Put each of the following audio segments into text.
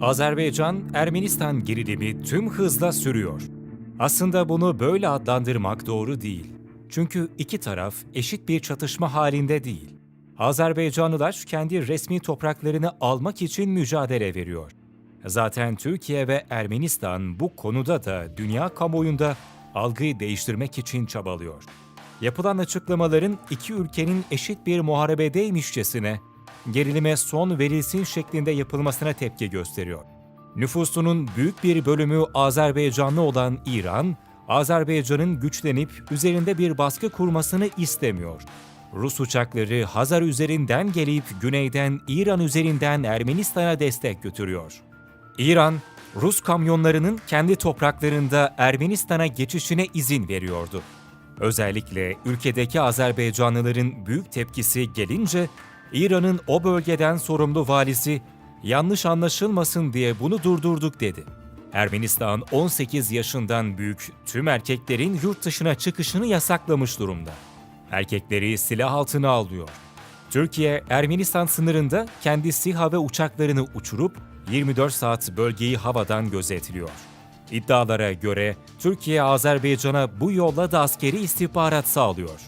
Azerbaycan-Ermenistan gerilimi tüm hızla sürüyor. Aslında bunu böyle adlandırmak doğru değil. Çünkü iki taraf eşit bir çatışma halinde değil. Azerbaycanlılar kendi resmi topraklarını almak için mücadele veriyor. Zaten Türkiye ve Ermenistan bu konuda da dünya kamuoyunda algıyı değiştirmek için çabalıyor. Yapılan açıklamaların iki ülkenin eşit bir muharebedeymişçesine gerilime son verilsin şeklinde yapılmasına tepki gösteriyor. Nüfusunun büyük bir bölümü Azerbaycanlı olan İran, Azerbaycan'ın güçlenip üzerinde bir baskı kurmasını istemiyor. Rus uçakları Hazar üzerinden gelip güneyden İran üzerinden Ermenistan'a destek götürüyor. İran, Rus kamyonlarının kendi topraklarında Ermenistan'a geçişine izin veriyordu. Özellikle ülkedeki Azerbaycanlıların büyük tepkisi gelince İran'ın o bölgeden sorumlu valisi yanlış anlaşılmasın diye bunu durdurduk dedi. Ermenistan 18 yaşından büyük tüm erkeklerin yurt dışına çıkışını yasaklamış durumda. Erkekleri silah altına alıyor. Türkiye, Ermenistan sınırında kendi SİHA ve uçaklarını uçurup 24 saat bölgeyi havadan gözetliyor. İddialara göre Türkiye Azerbaycan'a bu yolla da askeri istihbarat sağlıyor.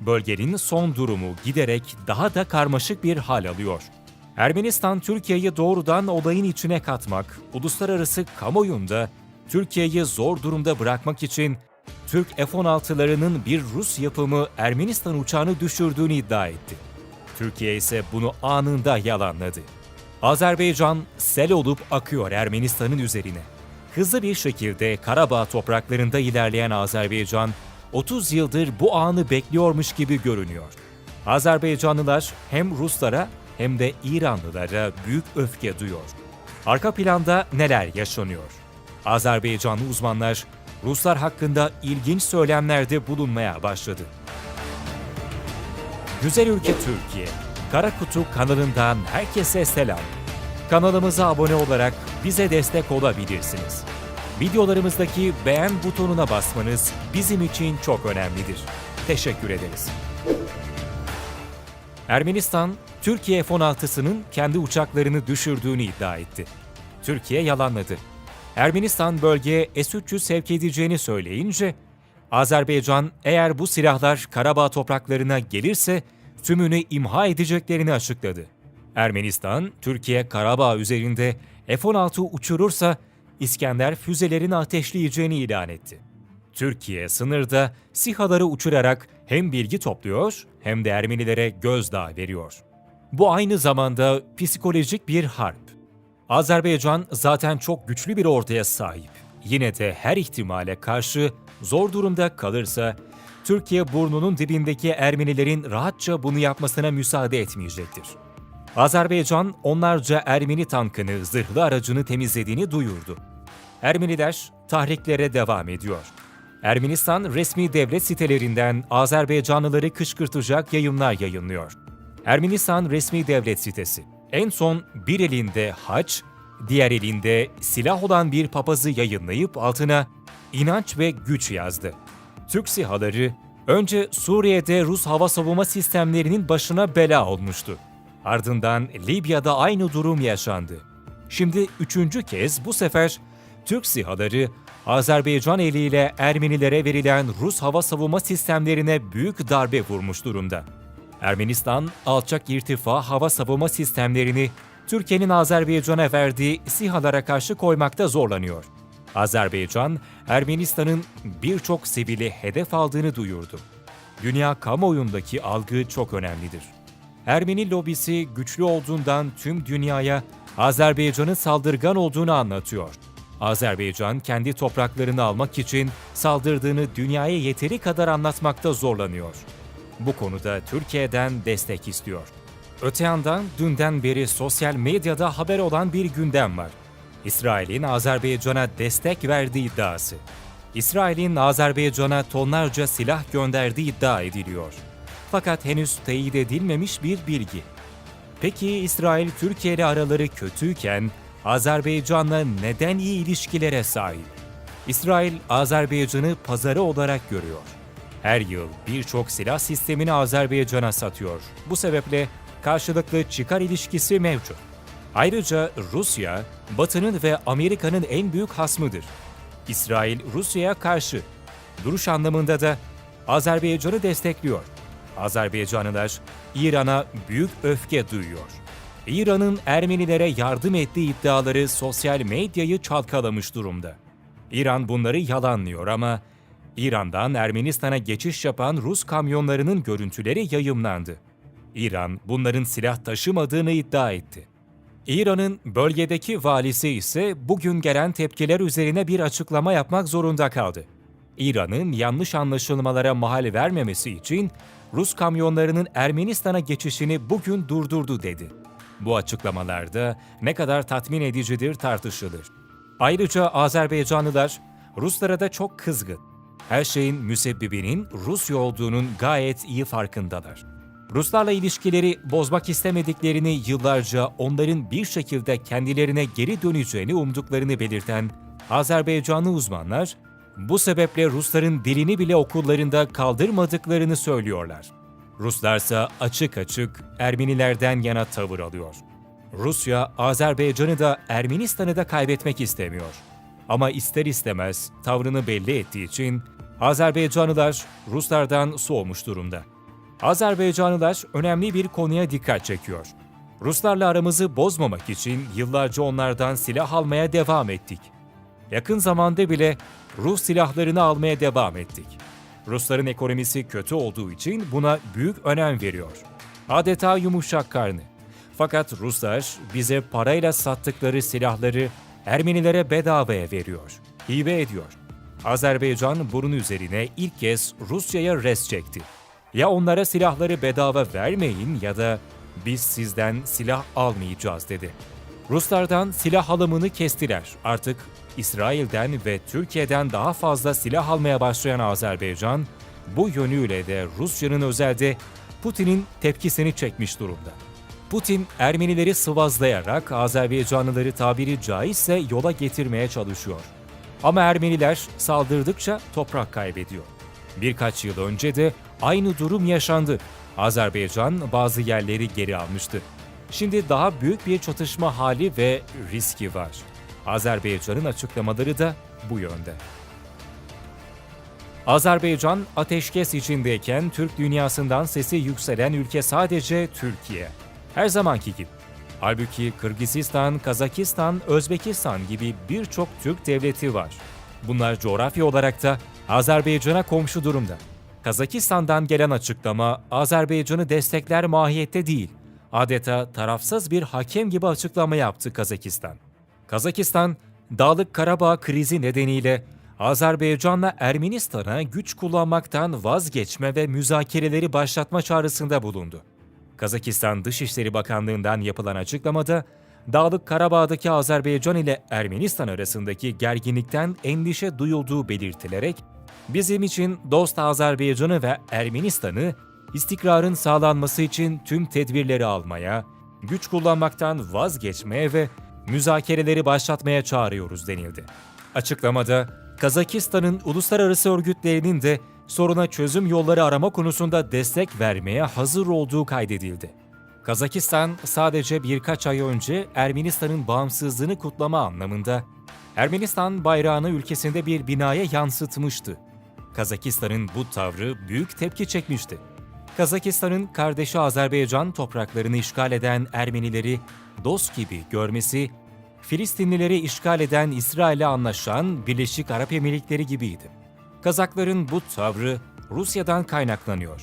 Bölgenin son durumu giderek daha da karmaşık bir hal alıyor. Ermenistan Türkiye'yi doğrudan olayın içine katmak, uluslararası kamuoyunda Türkiye'yi zor durumda bırakmak için Türk F-16'larının bir Rus yapımı Ermenistan uçağını düşürdüğünü iddia etti. Türkiye ise bunu anında yalanladı. Azerbaycan sel olup akıyor Ermenistan'ın üzerine. Hızlı bir şekilde Karabağ topraklarında ilerleyen Azerbaycan 30 yıldır bu anı bekliyormuş gibi görünüyor. Azerbaycanlılar hem Ruslara hem de İranlılara büyük öfke duyuyor. Arka planda neler yaşanıyor? Azerbaycanlı uzmanlar Ruslar hakkında ilginç söylemlerde bulunmaya başladı. Güzel ülke Türkiye. Kara Kutu kanalından herkese selam. Kanalımıza abone olarak bize destek olabilirsiniz. Videolarımızdaki beğen butonuna basmanız bizim için çok önemlidir. Teşekkür ederiz. Ermenistan, Türkiye F-16'sının kendi uçaklarını düşürdüğünü iddia etti. Türkiye yalanladı. Ermenistan bölgeye S-300 sevk edeceğini söyleyince, Azerbaycan eğer bu silahlar Karabağ topraklarına gelirse tümünü imha edeceklerini açıkladı. Ermenistan, Türkiye Karabağ üzerinde F-16 uçurursa İskender füzelerini ateşleyeceğini ilan etti. Türkiye sınırda SİHA'ları uçurarak hem bilgi topluyor hem de Ermenilere gözdağı veriyor. Bu aynı zamanda psikolojik bir harp. Azerbaycan zaten çok güçlü bir ortaya sahip. Yine de her ihtimale karşı zor durumda kalırsa Türkiye burnunun dibindeki Ermenilerin rahatça bunu yapmasına müsaade etmeyecektir. Azerbaycan onlarca Ermeni tankını, zırhlı aracını temizlediğini duyurdu. Ermeniler tahriklere devam ediyor. Ermenistan resmi devlet sitelerinden Azerbaycanlıları kışkırtacak yayınlar yayınlıyor. Ermenistan resmi devlet sitesi. En son bir elinde haç, diğer elinde silah olan bir papazı yayınlayıp altına inanç ve güç yazdı. Türk SİHA'ları önce Suriye'de Rus hava savunma sistemlerinin başına bela olmuştu. Ardından Libya'da aynı durum yaşandı. Şimdi üçüncü kez bu sefer Türk SİHA'ları Azerbaycan eliyle Ermenilere verilen Rus hava savunma sistemlerine büyük darbe vurmuş durumda. Ermenistan, alçak irtifa hava savunma sistemlerini Türkiye'nin Azerbaycan'a verdiği SİHA'lara karşı koymakta zorlanıyor. Azerbaycan, Ermenistan'ın birçok sivili hedef aldığını duyurdu. Dünya kamuoyundaki algı çok önemlidir. Ermeni lobisi güçlü olduğundan tüm dünyaya Azerbaycan'ın saldırgan olduğunu anlatıyor. Azerbaycan kendi topraklarını almak için saldırdığını dünyaya yeteri kadar anlatmakta zorlanıyor. Bu konuda Türkiye'den destek istiyor. Öte yandan dünden beri sosyal medyada haber olan bir gündem var. İsrail'in Azerbaycan'a destek verdiği iddiası. İsrail'in Azerbaycan'a tonlarca silah gönderdiği iddia ediliyor. Fakat henüz teyit edilmemiş bir bilgi. Peki İsrail Türkiye ile araları kötüyken Azerbaycan'la neden iyi ilişkilere sahip? İsrail Azerbaycan'ı pazarı olarak görüyor. Her yıl birçok silah sistemini Azerbaycan'a satıyor. Bu sebeple karşılıklı çıkar ilişkisi mevcut. Ayrıca Rusya, Batı'nın ve Amerika'nın en büyük hasmıdır. İsrail Rusya'ya karşı. Duruş anlamında da Azerbaycan'ı destekliyor. Azerbaycanlılar İran'a büyük öfke duyuyor. İran'ın Ermenilere yardım ettiği iddiaları sosyal medyayı çalkalamış durumda. İran bunları yalanlıyor ama İran'dan Ermenistan'a geçiş yapan Rus kamyonlarının görüntüleri yayımlandı. İran bunların silah taşımadığını iddia etti. İran'ın bölgedeki valisi ise bugün gelen tepkiler üzerine bir açıklama yapmak zorunda kaldı. İran'ın yanlış anlaşılmalara mahal vermemesi için Rus kamyonlarının Ermenistan'a geçişini bugün durdurdu dedi. Bu açıklamalarda ne kadar tatmin edicidir tartışılır. Ayrıca Azerbaycanlılar Ruslara da çok kızgın. Her şeyin müsebbibinin Rusya olduğunun gayet iyi farkındalar. Ruslarla ilişkileri bozmak istemediklerini yıllarca onların bir şekilde kendilerine geri döneceğini umduklarını belirten Azerbaycanlı uzmanlar, bu sebeple Rusların dilini bile okullarında kaldırmadıklarını söylüyorlar. Ruslarsa açık açık Ermenilerden yana tavır alıyor. Rusya, Azerbaycan'ı da Ermenistan'ı da kaybetmek istemiyor. Ama ister istemez tavrını belli ettiği için Azerbaycanlılar Ruslardan soğumuş durumda. Azerbaycanlılar önemli bir konuya dikkat çekiyor. Ruslarla aramızı bozmamak için yıllarca onlardan silah almaya devam ettik. Yakın zamanda bile Rus silahlarını almaya devam ettik. Rusların ekonomisi kötü olduğu için buna büyük önem veriyor. Adeta yumuşak karnı. Fakat Ruslar bize parayla sattıkları silahları Ermenilere bedavaya veriyor, hibe ediyor. Azerbaycan bunun üzerine ilk kez Rusya'ya res çekti. Ya onlara silahları bedava vermeyin ya da biz sizden silah almayacağız dedi. Ruslardan silah alımını kestiler. Artık İsrail'den ve Türkiye'den daha fazla silah almaya başlayan Azerbaycan, bu yönüyle de Rusya'nın özelde Putin'in tepkisini çekmiş durumda. Putin, Ermenileri sıvazlayarak Azerbaycanlıları tabiri caizse yola getirmeye çalışıyor. Ama Ermeniler saldırdıkça toprak kaybediyor. Birkaç yıl önce de aynı durum yaşandı. Azerbaycan bazı yerleri geri almıştı. Şimdi daha büyük bir çatışma hali ve riski var. Azerbaycan'ın açıklamaları da bu yönde. Azerbaycan ateşkes içindeyken Türk dünyasından sesi yükselen ülke sadece Türkiye. Her zamanki gibi. Halbuki Kırgızistan, Kazakistan, Özbekistan gibi birçok Türk devleti var. Bunlar coğrafya olarak da Azerbaycan'a komşu durumda. Kazakistan'dan gelen açıklama Azerbaycan'ı destekler mahiyette değil, adeta tarafsız bir hakem gibi açıklama yaptı Kazakistan. Kazakistan, Dağlık Karabağ krizi nedeniyle Azerbaycan'la Ermenistan'a güç kullanmaktan vazgeçme ve müzakereleri başlatma çağrısında bulundu. Kazakistan Dışişleri Bakanlığı'ndan yapılan açıklamada, Dağlık Karabağ'daki Azerbaycan ile Ermenistan arasındaki gerginlikten endişe duyulduğu belirtilerek, bizim için dost Azerbaycan'ı ve Ermenistan'ı istikrarın sağlanması için tüm tedbirleri almaya, güç kullanmaktan vazgeçmeye ve müzakereleri başlatmaya çağırıyoruz denildi. Açıklamada Kazakistan'ın uluslararası örgütlerinin de soruna çözüm yolları arama konusunda destek vermeye hazır olduğu kaydedildi. Kazakistan sadece birkaç ay önce Ermenistan'ın bağımsızlığını kutlama anlamında Ermenistan bayrağını ülkesinde bir binaya yansıtmıştı. Kazakistan'ın bu tavrı büyük tepki çekmişti. Kazakistan'ın kardeşi Azerbaycan topraklarını işgal eden Ermenileri dost gibi görmesi, Filistinlileri işgal eden İsrail'le anlaşan Birleşik Arap Emirlikleri gibiydi. Kazakların bu tavrı Rusya'dan kaynaklanıyor.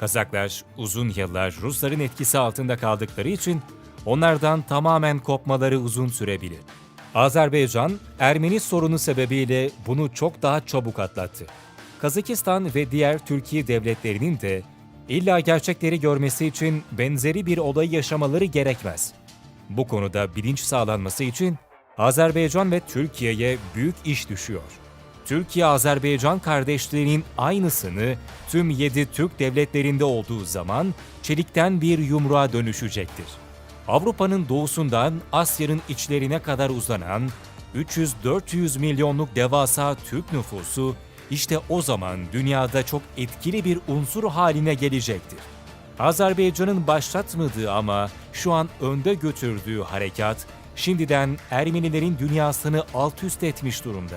Kazaklar uzun yıllar Rusların etkisi altında kaldıkları için onlardan tamamen kopmaları uzun sürebilir. Azerbaycan, Ermeni sorunu sebebiyle bunu çok daha çabuk atlattı. Kazakistan ve diğer Türkiye devletlerinin de illa gerçekleri görmesi için benzeri bir olayı yaşamaları gerekmez. Bu konuda bilinç sağlanması için Azerbaycan ve Türkiye'ye büyük iş düşüyor. Türkiye-Azerbaycan kardeşliğinin aynısını tüm yedi Türk devletlerinde olduğu zaman çelikten bir yumruğa dönüşecektir. Avrupa'nın doğusundan Asya'nın içlerine kadar uzanan 300-400 milyonluk devasa Türk nüfusu işte o zaman dünyada çok etkili bir unsur haline gelecektir. Azerbaycan'ın başlatmadığı ama şu an önde götürdüğü harekat şimdiden Ermenilerin dünyasını alt üst etmiş durumda.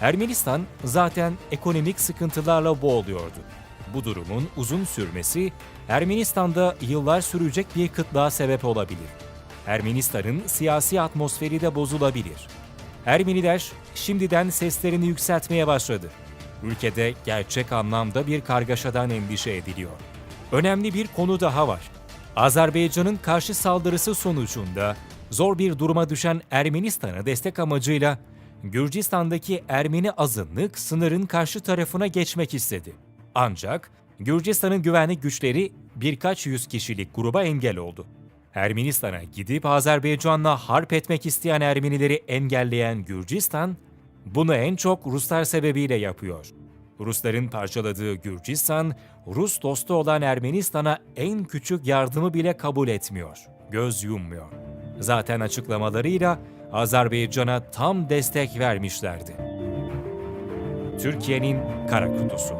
Ermenistan zaten ekonomik sıkıntılarla boğuluyordu. Bu durumun uzun sürmesi Ermenistan'da yıllar sürecek bir kıtlığa sebep olabilir. Ermenistan'ın siyasi atmosferi de bozulabilir. Ermeniler şimdiden seslerini yükseltmeye başladı. Ülkede gerçek anlamda bir kargaşadan endişe ediliyor. Önemli bir konu daha var. Azerbaycan'ın karşı saldırısı sonucunda zor bir duruma düşen Ermenistan'a destek amacıyla Gürcistan'daki Ermeni azınlık sınırın karşı tarafına geçmek istedi. Ancak Gürcistan'ın güvenlik güçleri birkaç yüz kişilik gruba engel oldu. Ermenistan'a gidip Azerbaycan'la harp etmek isteyen Ermenileri engelleyen Gürcistan, bunu en çok Ruslar sebebiyle yapıyor. Rusların parçaladığı Gürcistan, Rus dostu olan Ermenistan'a en küçük yardımı bile kabul etmiyor, göz yummuyor. Zaten açıklamalarıyla Azerbaycan'a tam destek vermişlerdi. Türkiye'nin kara kutusu.